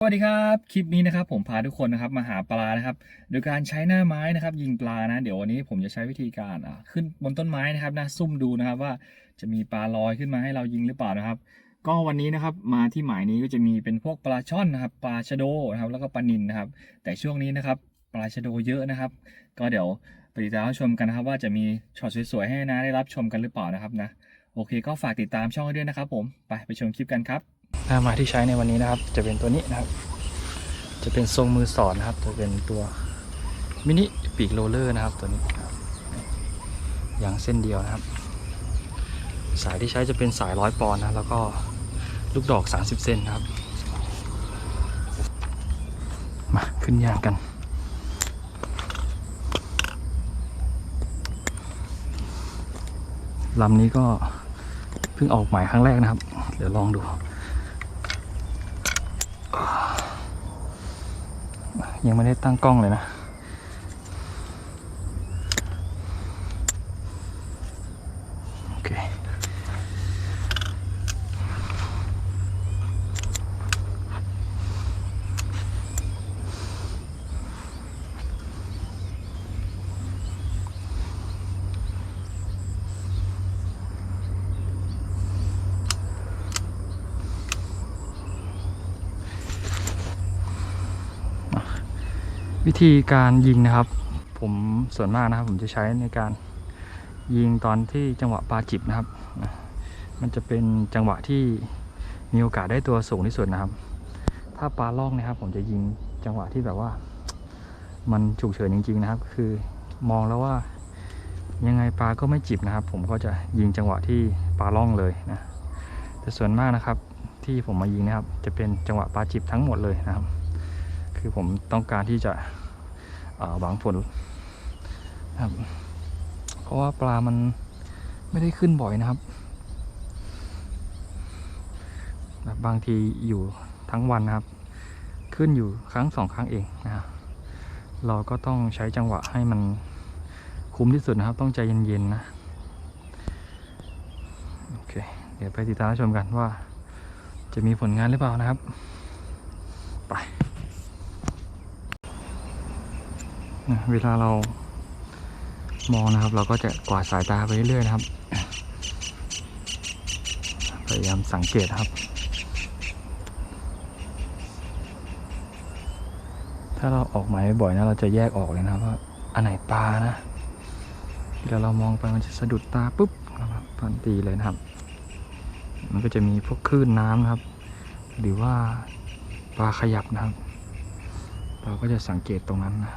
สวัสดีครับคลิปนี้นะครับผมพาทุกคนนะครับมาหาปลานะครับ โดยการใช้หน้าไม้นะครับ ยิงปลานะเดี๋ยววันนี้ผมจะใช้วิธีการอะขึ้นบนต้นไม้นะครับนะซุ่มดูนะครับว่าจะมีปลาลอยขึ้นมาให้เรายิงหรือเปล่านะครับ ก็วันนี้นะครับมาที่หมายนี้ก็จะมีเป็นพวกปลาช่อนนะครับปลาชะโดนะครับแล้วก็ปลานิลนะครับ แต่ช่วงนี้นะครับปลาชะโดเยอะนะครับ ก็เดี๋ยวไปติดตามรับชมกันนะครับ ว่าจะมีช็อตสวยๆให้นะได้รับชมกันหรือเปล่านะครับนะโอเค ก็ฝากติดตามช่องให้ด้วยนะครับ ผมไปไปชมคลิปกันครับ หน้าม้ที่ใช้ในวันนี้นะครับ จะเป็นตัวนี้นะครับ จะเป็นทรงมือสอนนะครับ จะเป็นตัวมินิปีกโรเลอร์นะครับตัวนี้อย่างเส้นเดียวนะครับ สายที่ใช้จะเป็นสายร้อยปอนนะแล้วก็ลูกดอก 30เซนนะครับ มาขึ้นยางกันลำนี้ก็เพิ่งออกหมายครั้งแรกนะครับ เดี๋ยวลองดู ยังไม่ได้ตั้งกล้องเลยนะ วิธีการยิงนะครับ ผมส่วนมากนะครับ ผมจะใช้ในการยิงตอนที่จังหวะปลาจิบนะครับ มันจะเป็นจังหวะที่มีโอกาสได้ตัวสูงที่สุดนะครับ ถ้าปลาล่องนะครับ ผมจะยิงจังหวะที่แบบว่า มันฉุกเฉินจริง ๆ นะครับ คือมองแล้วว่ายังไงปลาก็ไม่จิบนะครับ ผมก็จะยิงจังหวะที่ปลาล่องเลยนะแต่ส่วนมากนะครับที่ผมมายิงนะครับ จะเป็นจังหวะปลาจิบทั้งหมดเลยนะครับ คือผมต้องการที่จะหวังผลนะครับ เพราะว่าปลามันไม่ได้ขึ้นบ่อยนะครับแบบบางทีอยู่ทั้งวันนะครับ ขึ้นอยู่ครั้งสองครั้งเองนะครับเราก็ต้องใช้จังหวะให้มันคุ้มที่สุดนะครับ ต้องใจเย็นๆนะโอเค เดี๋ยวไปติดตามชมกันว่า จะมีผลงานหรือเปล่านะครับ ไป นะเวลาเรามองนะครับ เราก็จะกวาดสายตาไปเรื่อยๆนะครับ พยายามสังเกตครับ ถ้าเราออกหมายบ่อยนะเราจะแยกออกเลยนะครับว่าอันไหนปลานะเวลาเรามองไปมันจะสะดุดตาปุ๊บนะครับทันทีเลยนะครับ มันก็จะมีพวกคลื่นน้ำนะครับ หรือว่าปลาขยับนะครับ เราก็จะสังเกตตรงนั้นนะ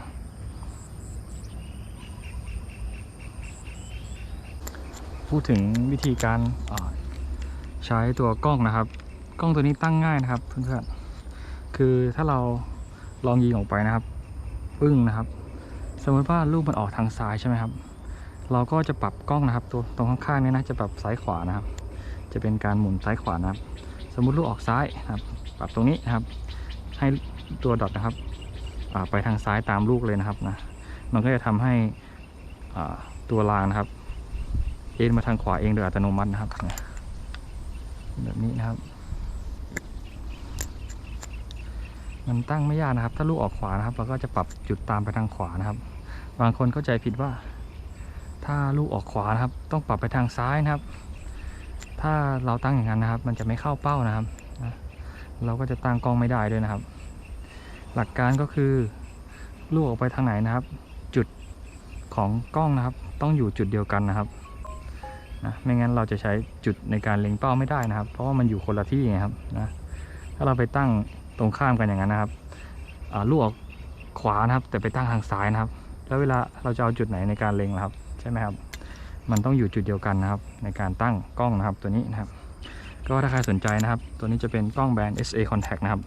พูดถึงวิธีการใช้ตัวกล้องนะครับ กล้องตัวนี้ตั้งง่ายนะครับเพื่อนๆคือถ้าเราลองยิงออกไปนะครับ ปึ้งนะครับ สมมติว่าลูกมันออกทางซ้ายใช่ไหมครับ เราก็จะปรับกล้องนะครับ ตัวตรงข้างๆนี้นะจะปรับซ้ายขวานะครับ จะเป็นการหมุนซ้ายขวานะครับ สมมุติลูกออกซ้ายนะครับ ปรับตรงนี้นะครับ ให้ตัวดอทนะครับไปทางซ้ายตามลูกเลยนะครับนะมันก็จะทำให้ตัวรางนะครับ อ็นมาทางขวาเองโดยอัตโนมัตินะครับแบบนี้นะครับ มันตั้งไม่ยากนะครับ ถ้าลูกออกขวานะครับ เราก็จะปรับจุดตามไปทางขวานะครับ บางคนเข้าใจผิดว่า ถ้าลูกออกขวานะครับ ต้องปรับไปทางซ้ายนะครับ ถ้าเราตั้งอย่างนั้นนะครับ มันจะไม่เข้าเป้านะครับเราก็จะตั้งกล้องไม่ได้ด้วยนะครับ หลักการก็คือลูกออกไปทางไหนนะครับ จุดของกล้องนะครับ ต้องอยู่จุดเดียวกันนะครับ นะไม่งั้นเราจะใช้จุดในการเล็งเป้าไม่ได้นะครับ เพราะว่ามันอยู่คนละที่ไงครับนะถ้าเราไปตั้งตรงข้ามกันอย่างนั้นนะครับลูกออกขวานะครับ แต่ไปตั้งทางซ้ายนะครับ แล้วเวลาเราจะเอาจุดไหนในการเล็งล่ะครับ ใช่ไหมครับ มันต้องอยู่จุดเดียวกันนะครับ ในการตั้งกล้องนะครับตัวนี้นะครับ ก็ถ้าใครสนใจนะครับ ตัวนี้จะเป็นกล้องแบรนด์ SA Contact นะครับ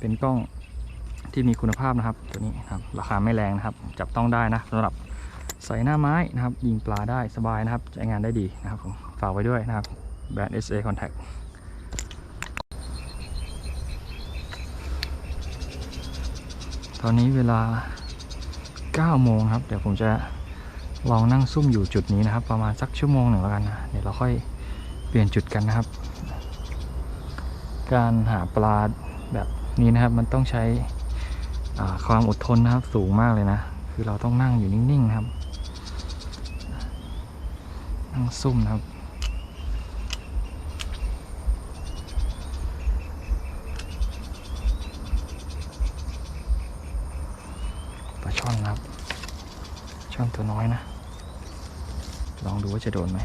เป็นกล้องที่มีคุณภาพนะครับ ตัวนี้ครับราคาไม่แรงนะครับ จับต้องได้นะสำหรับ ใส่หน้าไม้นะครับ ยิงปลาได้สบายนะครับ ใช้งานได้ดีนะครับผมฝากไว้ด้วยนะครับแบรนด์ SA Contact ตอนนี้เวลา 9 โมงครับ เดี๋ยวผมจะลองนั่งซุ่มอยู่จุดนี้นะครับ ประมาณสักชั่วโมงหนึ่งแล้วกันนะเดี๋ยวเราค่อยเปลี่ยนจุดกันนะครับ การหาปลาแบบนี้นะครับ มันต้องใช้ความอดทนนะครับสูงมากเลยนะ คือเราต้องนั่งอยู่นิ่งๆนะครับ ซุ่มนะครับ ปลาช่อนนะครับ ช่อนตัวน้อยนะ ลองดูว่าจะโดนไหม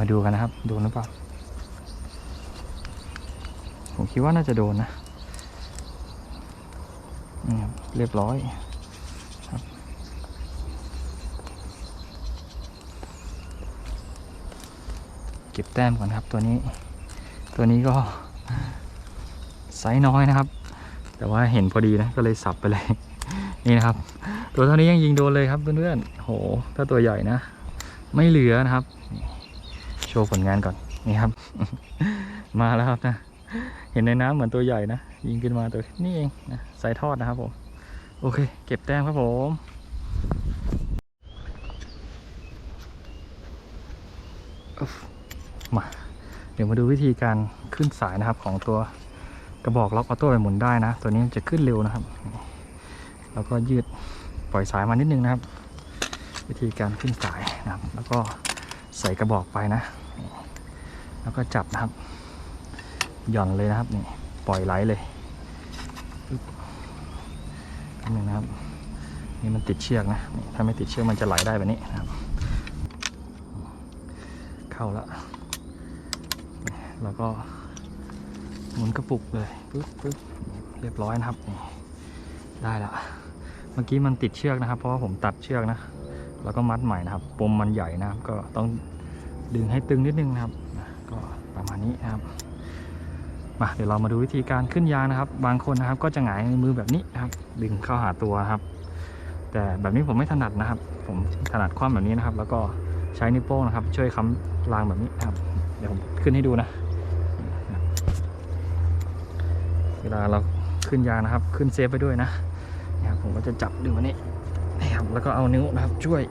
มาดูกันนะครับ โดนหรือเปล่า ผมคิดว่าน่าจะโดนนะเรียบร้อยครับเก็บแต้มก่อนครับตัวนี้ ตัวนี้ก็ไซส์น้อยนะครับ แต่ว่าเห็นพอดีนะ ก็เลยสับไปเลย นี่นะครับ ตัวเท่านี้ยังยิงโดนเลยครับเพื่อนๆโห ถ้าตัวใหญ่นะ ไม่เหลือนะครับ โชว์ผลงานก่อนนี่ครับ มาแล้วครับนะเห็นในน้ำเหมือนตัวใหญ่นะยิงขึ้นมาตัวนี่เองนะสายทอดนะครับผมโอเค เก็บแต้มครับผมมาเดี๋ยวมาดูวิธีการขึ้นสายนะครับของตัวกระบอกล็อกออโต้ไปหมุนได้นะ ตัวนี้จะขึ้นเร็วนะครับ แล้วก็ยืดปล่อยสายมานิดนึงนะครับ วิธีการขึ้นสายนะครับ แล้วก็ใส่กระบอกไปนะ แล้วก็จับนะครับ หย่อนเลยนะครับนี่ปล่อยไหลเลยนหนึ่งนะครับ นี่มันติดเชือกนะนถ้าไม่ติดเชือกมันจะไหลได้แบบนี้นะครับ เข้าแล้วแล้วก็หมุนกระปุกเลยปึ๊บปึ๊บเรียบร้อยนะครับนี่ได้แล้วเมื่อกี้มันติดเชือกนะครับ เพราะว่าผมตัดเชือกนะ แล้วก็มัดใหม่นะครับ ปมมันใหญ่นะครับ ก็ต้องดึงให้ตึงนิดนึงนะครับ ประมาณนี้นะครับมาเดี๋ยวเรามาดูวิธีการขึ้นยางนะครับ บางคนนะครับก็จะหงายมือแบบนี้นะครับ ดึงเข้าหาตัวครับ แต่แบบนี้ผมไม่ถนัดนะครับ ผมถนัดคว่ำแบบนี้นะครับ แล้วก็ใช้นิ้วโป้งนะครับ ช่วยค้ำรางแบบนี้นะครับ เดี๋ยวผมขึ้นให้ดูนะ เวลาเราขึ้นยางนะครับ ขึ้นเซฟไปด้วยนะนะครับผมก็จะจับดึงแบบนี้นี่ครับแล้วก็เอานิ้วนะครับช่วย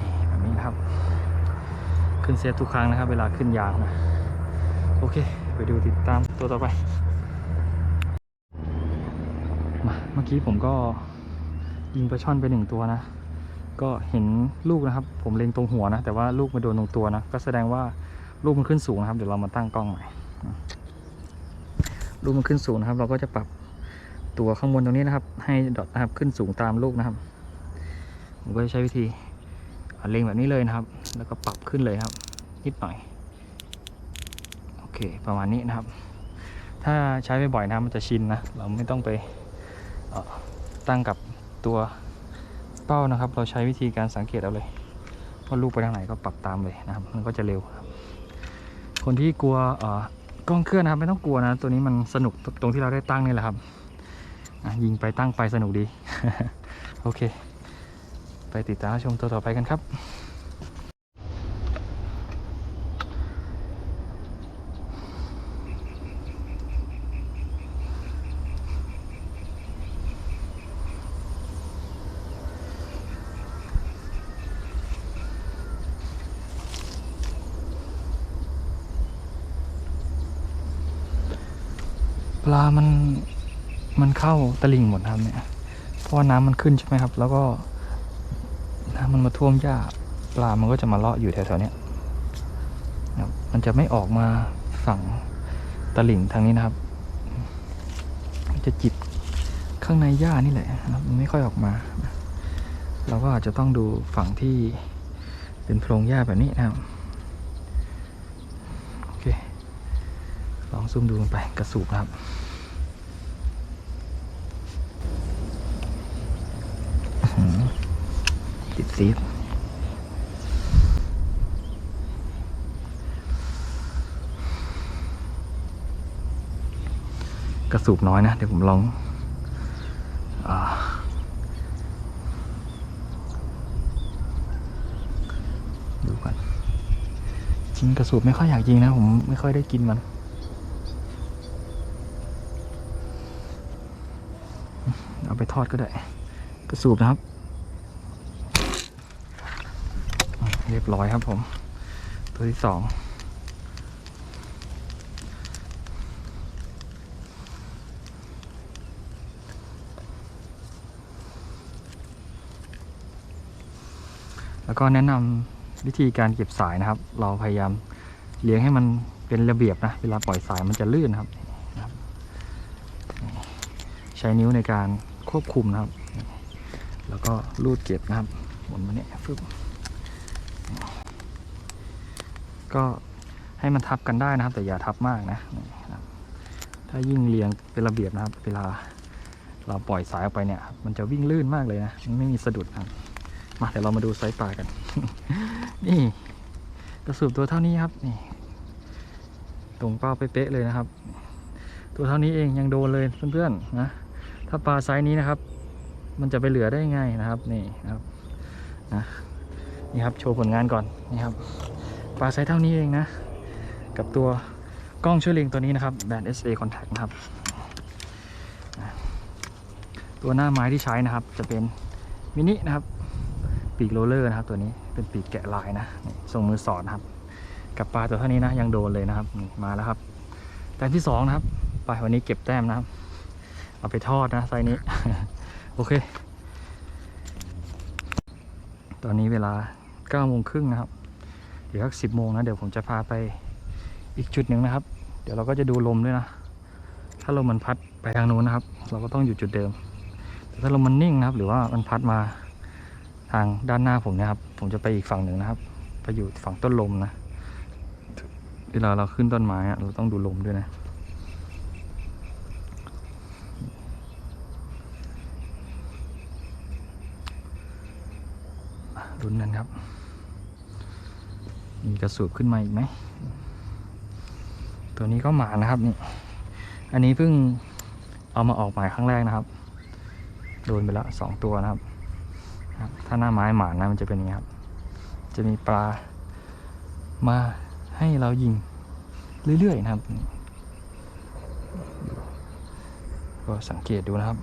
นี่แบบนี้นะครับ ขึ้นเซฟทุกครั้งนะครับ เวลาขึ้นยางนะโอเค ไปดูติดตามตัวต่อไปมาเมื่อกี้ผมก็ยิงปลาช่อนไปหนึ่งตัวนะ ก็เห็นลูกนะครับ ผมเล็งตรงหัวนะ แต่ว่าลูกมาโดนตรงตัวนะ ก็แสดงว่าลูกมันขึ้นสูงนะครับ เดี๋ยวเรามาตั้งกล้องใหม่ลูกมันขึ้นสูงนะครับ เราก็จะปรับตัวข้างบนตรงนี้นะครับ ให้ดอทนะครับขึ้นสูงตามลูกนะครับ ผมก็จะใช้วิธี เล็งแบบนี้เลยนะครับ แล้วก็ปรับขึ้นเลยครับนิดหน่อยโอเคประมาณนี้นะครับ ถ้าใช้บ่อยๆนะมันจะชินนะเราไม่ต้องไปตั้งกับตัวเป้านะครับ เราใช้วิธีการสังเกตเอาเลยว่าลูกไปทางไหนก็ปรับตามเลยนะครับ มันก็จะเร็วครับ คนที่กลัวกล้องเคลื่อนนะครับ ไม่ต้องกลัวนะ ตัวนี้มันสนุกตรงที่เราได้ตั้งนี่แหละครับยิงไปตั้งไปสนุกดี โอเค ไปติดตามชมตัวต่อไปกันครับปลามันมันเข้าตลิ่งหมดครับเนี่ย เพราะว่าน้ำมันขึ้นใช่ไหมครับ แล้วก็ มันมาท่วมหญ้าปลามันก็จะมาเลาะอยู่แถวๆเนี้ยนะครับมันจะไม่ออกมาฝั่งตลิ่งทางนี้นะครับมันจะจิบข้างในหญ้านี่แหละครับมันไม่ค่อยออกมา เราก็อาจจะต้องดูฝั่งที่เป็นโพรงหญ้าแบบนี้นะครับโอเคลองซูมดูกันไปกระสูบนะครับ สิบกระสูบน้อยนะ เดี๋ยวผมลองอดูก่อนจริงกระสูบไม่ค่อยอยากยิงนะ ผมไม่ค่อยได้กินมันเอาไปทอดก็ได้ กระสูบนะครับ เรียบร้อยครับผม ตัวที่สองแล้วก็แนะนำวิธีการเก็บสายนะครับ เราพยายามเลี้ยงให้มันเป็นระเบียบนะ เวลาปล่อยสายมันจะลื่นนะครับนะครับใช้นิ้วในการควบคุมนะครับ แล้วก็ลูดเก็บนะครับหมุนมาเนี่ยฟึบ ก็ให้มันทับกันได้นะครับ แต่อย่าทับมากนะถ้ายิ่งเรียงเป็นระเบียบนะครับ เวลาเราปล่อยสายออกไปเนี่ย มันจะวิ่งลื่นมากเลยนะไม่มีสะดุดนะครับ มาเดี๋ยวเรามาดูไซส์ปลากัน นี่กระสูบตัวเท่านี้ครับนี่ตรงเป้าเป๊ะเลยนะครับ ตัวเท่านี้เองยังโดนเลยเพื่อนๆนะถ้าปลาไซส์นี้นะครับ มันจะไปเหลือได้ไงนะครับนี่นะครับนะ นี่ครับโชว์ผลงานก่อนนี่ครับปลาไซส์เท่านี้เองนะ กับตัวกล้องช่วยเล็งตัวนี้นะครับแบรนด์ SA Contact นะครับ ตัวหน้าไม้ที่ใช้นะครับ จะเป็นมินินะครับ ปีกโรเลอร์นะครับ ตัวนี้เป็นปีกแกะลายนะนี่งมือสอดนะครับกับปลาตัวเท่านี้นะยังโดนเลยนะครับมาแล้วครับแต้มที่สองนะครับปลาวันนี้เก็บแต้มนะครับ เอาไปทอดนะไซนี้ โอเค ตอนนี้เวลา 9โมงครึ่งนะครับเดี๋ยวสักสิบโมงนะเดี๋ยวผมจะพาไปอีกจุดหนึ่งนะครับ เดี๋ยวเราก็จะดูลมด้วยนะ ถ้าลมมันพัดไปทางนู้นนะครับ เราก็ต้องอยู่จุดเดิม แต่ถ้าลมมันนิ่งนะครับ หรือว่ามันพัดมาทางด้านหน้าผมเนะครับ ผมจะไปอีกฝั่งหนึ่งนะครับ ไปอยู่ฝั่งต้นลมนะเวลาเราขึ้นต้นไม้เราต้องดูลมด้วยนะรุนนั้นครับ มีกระสูบขึ้นมาอีกไหม ตัวนี้ก็หมานะครับนี่ อันนี้เพิ่งเอามาออกหมายครั้งแรกนะครับ โดนไปแล้วสองตัวนะครับครับ ถ้าหน้าไม้หมานะมันจะเป็นอย่างนี้ครับ จะมีปลามาให้เรายิงเรื่อยๆนะครับ ก็สังเกตดูนะครับ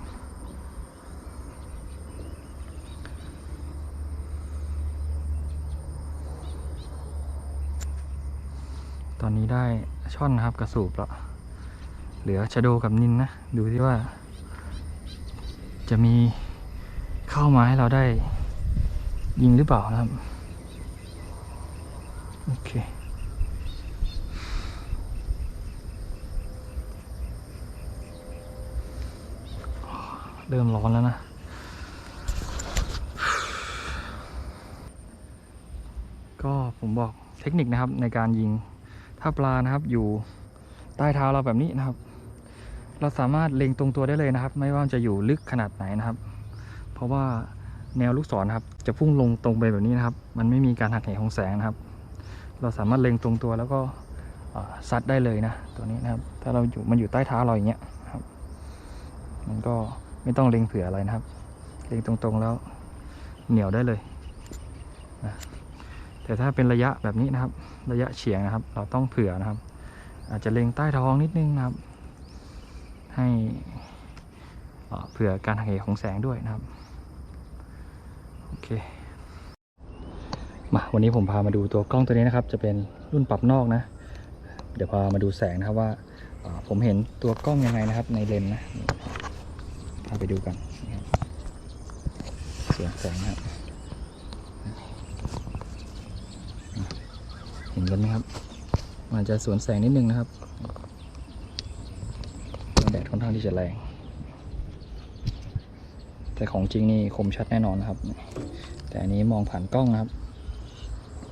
ตอนนี้ได้ช่อนนะครับกระสูบแล้วเหลือชะโดกับนินนะ ดูที่ว่า จะมีเข้ามาให้เราได้ยิงหรือเปล่านะครับ โอเคเริ่มร้อนแล้วนะ ก็ผมบอกเทคนิคนะครับในการยิง ถ้าปลานะครับอยู่ใต้เท้าเราแบบนี้นะครับ เราสามารถเล็งตรงตัวได้เลยนะครับ ไม่ว่าจะอยู่ลึกขนาดไหนนะครับ เพราะว่าแนวลูกศรนะครับ จะพุ่งลงตรงไปแบบนี้นะครับ มันไม่มีการหักเหของแสงนะครับ เราสามารถเล็งตรงตัวแล้วก็ซัดได้เลยนะ ตัวนี้นะครับ ถ้าเราอยู่มันอยู่ใต้เท้าเราอย่างเงี้ยครับ มันก็ไม่ต้องเล็งเผื่ออะไรนะครับ เล็งตรงๆแล้วเหนียวได้เลยนะ แต่ถ้าเป็นระยะแบบนี้นะครับ ระยะเฉียงนะครับ เราต้องเผื่อนะครับ อาจจะเล็งใต้ท้องนิดนึงนะครับ ให้เผื่อการหักเหของแสงด้วยนะครับโอเคมาวันนี้ผมพามาดูตัวกล้องตัวนี้นะครับ จะเป็นรุ่นปรับนอกนะ เดี๋ยวพามาดูแสงนะครับว่าผมเห็นตัวกล้องยังไงนะครับ ในเลนนะพาไปดูกันนะครับเสียงแสงนะครับ ห็นกันไหมครับมันจะสวนแสงนิดนึงนะครับแดดค่อนข้างที่จะแรง แต่ของจริงนี่คมชัดแน่นอนนะครับ แต่อันนี้มองผ่านกล้องนะครับ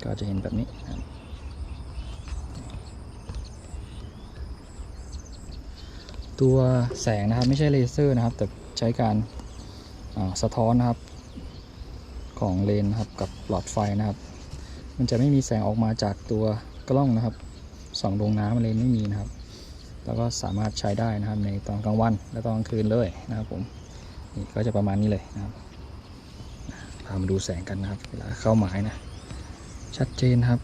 ก็จะเห็นแบบนี้ตัวแสงนะครับไม่ใช่เลเซอร์นะครับ แต่ใช้การาสะท้อนนะครับ ของเลนนะครับกับหลอดไฟนะครับ มันจะไม่มีแสงออกมาจากตัวกล้องนะครับสองดวงน้ำอะไรไม่มีนะครับ แล้วก็สามารถใช้ได้นะครับในตอนกลางวันและตอนกลางคืนเลยนะครับผมนี่ก็จะประมาณนี้เลยนะครับพามาดูแสงกันนะครับเวลาเข้าหมายนะ ชัดเจนครับ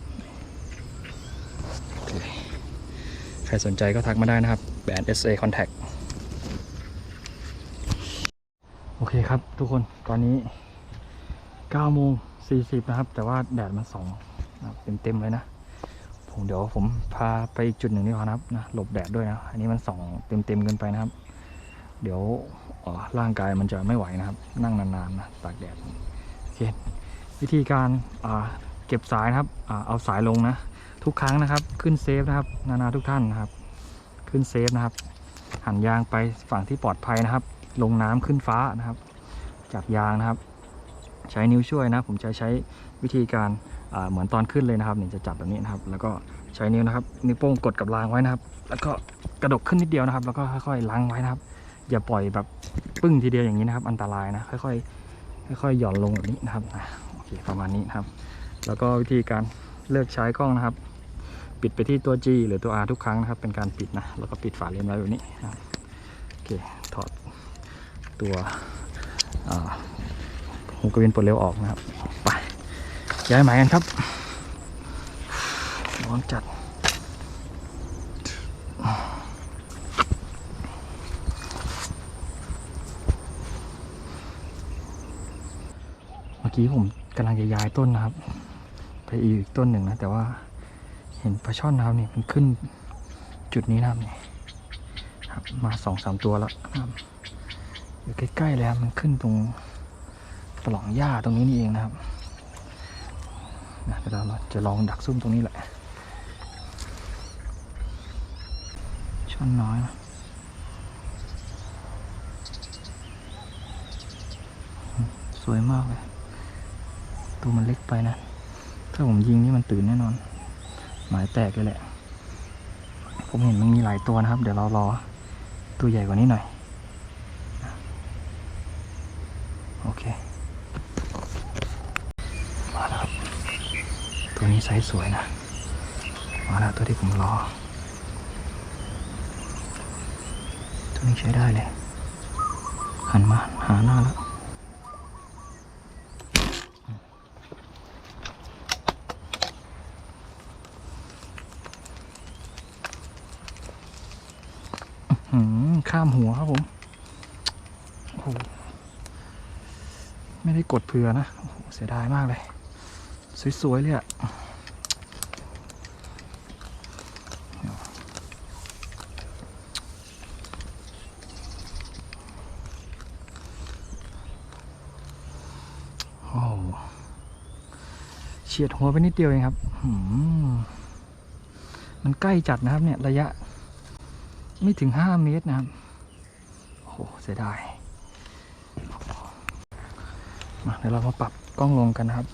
ใครสนใจก็ทักมาได้นะครับแบรนด์ SA Contact โอเคครับทุกคนตอนนี้ 9โมง40 นะครับ แต่ว่าแดดมันส่องนะครับเต็มเลยนะ ผมเดี๋ยวผมพาไปจุดหนึ่งดีกว่านะครับนะหลบแดดด้วยนะ อันนี้มันส่องเต็มๆเกินไปนะครับ เดี๋ยวร่างกายมันจะไม่ไหวนะครับ นั่งนานๆนะตากแดดโอเควิธีการเก็บสายนะครับอเอาสายลงนะ ทุกครั้งนะครับ ขึ้นเซฟนะครับ นานาทุกท่านนะครับ ขึ้นเซฟนะครับ หันยางไปฝั่งที่ปลอดภัยนะครับ ลงน้ำขึ้นฟ้านะครับจับยางนะครับ ใช้นิ้วช่วยนะ ผมจะใช้วิธีการเหมือนตอนขึ้นเลยนะครับนี่จะจับแบบนี้นะครับ แล้วก็ใช้นิ้วนะครับนิ้วโป้งกดกับรางไว้นะครับ แล้วก็กระดกขึ้นนิดเดียวนะครับ แล้วก็ค่อยๆล้างไว้นะครับ อย่าปล่อยแบบปึ้งทีเดียวอย่างนี้นะครับ อันตรายนะค่อยๆค่อยๆหย่อนลงแบบนี้นะครับโอเคประมาณนี้นะครับ แล้วก็วิธีการเลือกใช้กล้องนะครับ ปิดไปที่ตัว G หรือตัว R ทุกครั้งนะครับ เป็นการปิดนะแล้วก็ปิดฝาเลนส์ไว้แบบนี้นะครับโอเคถอดตัวอ่า หูกระเวนปลดเร็วออกนะครับ ไป ย้ายหมายกันครับร้อนจัดเมื่อกี้ผมกำลังจะย้ายต้นนะครับ ไปอีกต้นหนึ่งนะ แต่ว่าเห็นปลาช่อนนะครับนี่มันขึ้นจุดนี้นะครับนี่ครับมาสองสามตัวแล้วนะครับอยู่ใกล้ๆเลยครับมันขึ้นตรง ปล่องหญ้าตรงนี้นี่เองนะครับนะเดี๋ยวเราจะลองดักซุ่มตรงนี้แหละช่อนน้อยนะสวยมากเลย ตัวมันเล็กไปนะ ถ้าผมยิงนี่มันตื่นแน่นอน หมายแตกเลยแหละ ผมเห็นมันมีหลายตัวนะครับ เดี๋ยวเรารอตัวใหญ่กว่านี้หน่อย โอเค มาแล้วครับ ตัวนี้ ไซส์สวยนะ มาแล้วตัวที่ผมรอ ตัวนี้ใช้ได้เลย หันมาหาหน้าแล้วหืมข้ามหัวครับผม โอ้โห ไม่ได้กดเผื่อนะ โอ้โห เสียดายมากเลย สวย ๆ เลยอะโอ้โหเฉียดหัวไปนิดเดียวเองครับมันใกล้จัดนะครับเนี่ยระยะ ไม่ถึงห้าเมตรนะครับโอ้โหเสียดายมาเดี๋ยวเรามาปรับกล้องลงกันนะครับ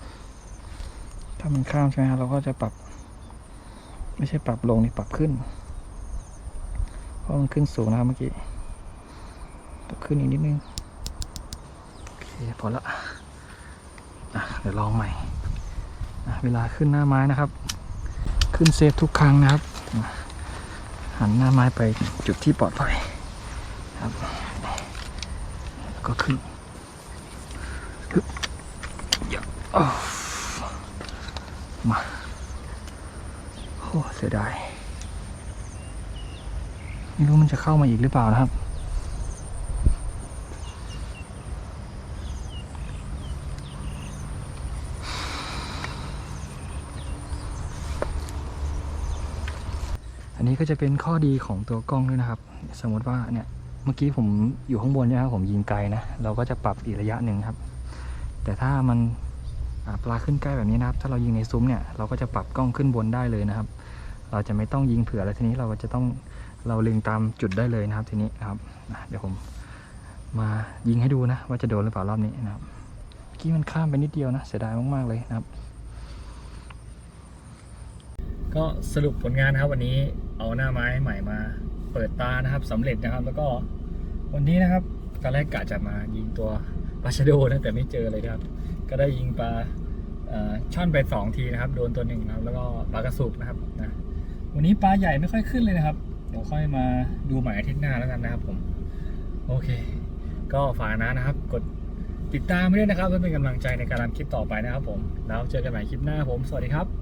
ถ้ามันข้ามใช่ไหมครับเราก็จะปรับ ไม่ใช่ปรับลงนี่ปรับขึ้น เพราะมันขึ้นสูงนะครับเมื่อกี้ปรับขึ้นอีกนิดนึง โอเคพอละเดี๋ยวลองใหม่ เวลาขึ้นหน้าไม้นะครับ ขึ้นเซฟทุกครั้งนะครับ หันหน้าไม้ไปจุดที่ปลอดภัยครับแล้วก็ขึ้นฮึบอย่าอ้าวมาโอ้เสียดายไม่รู้มันจะเข้ามาอีกหรือเปล่านะครับ นี้ก็จะเป็นข้อดีของตัวกล้องด้วยนะครับ สมมติว่าเนี่ยเมื่อกี้ผมอยู่ข้างบนใช่ไหมครับผมยิงไกลนะเราก็จะปรับอีกระยะหนึ่งครับ แต่ถ้ามันปลาขึ้นใกล้แบบนี้นะครับ ถ้าเรายิงในซุ้มเนี่ยเราก็จะปรับกล้องขึ้นบนได้เลยนะครับ เราจะไม่ต้องยิงเผื่อแล้วทีนี้เราก็จะต้องเราเล็งตามจุดได้เลยนะครับทีนี้นะครับเดี๋ยวผมมายิงให้ดูนะ ว่าจะโดนหรือเปล่ารอบนี้นะครับเมื่อกี้มันข้ามไปนิดเดียวนะเสียดายมากๆเลยนะครับ ก็สรุปผลงานนะครับ วันนี้เอาหน้าไม้ใหม่มา เปิดตานะครับสำเร็จนะครับ แล้วก็วันนี้นะครับตอนแรกกะจะมายิงตัวปลาชะโดนะแต่ไม่เจอเลยนะครับ ก็ได้ยิงปลาช่อนไปสองทีนะครับโดนตัวหนึ่งครับแล้วก็ปลากระสุกนะครับนะวันนี้ปลาใหญ่ไม่ค่อยขึ้นเลยนะครับเดี๋ยวค่อยมาดูใหม่อาทิตย์หน้าแล้วกันนะครับผมโอเค ก็ฝากนะนะครับ กดติดตามด้วยนะครับเพื่อเป็นกำลังใจในการทำคลิปต่อไปนะครับผมแล้วเจอกันใหม่คลิปหน้าผม สวัสดีครับ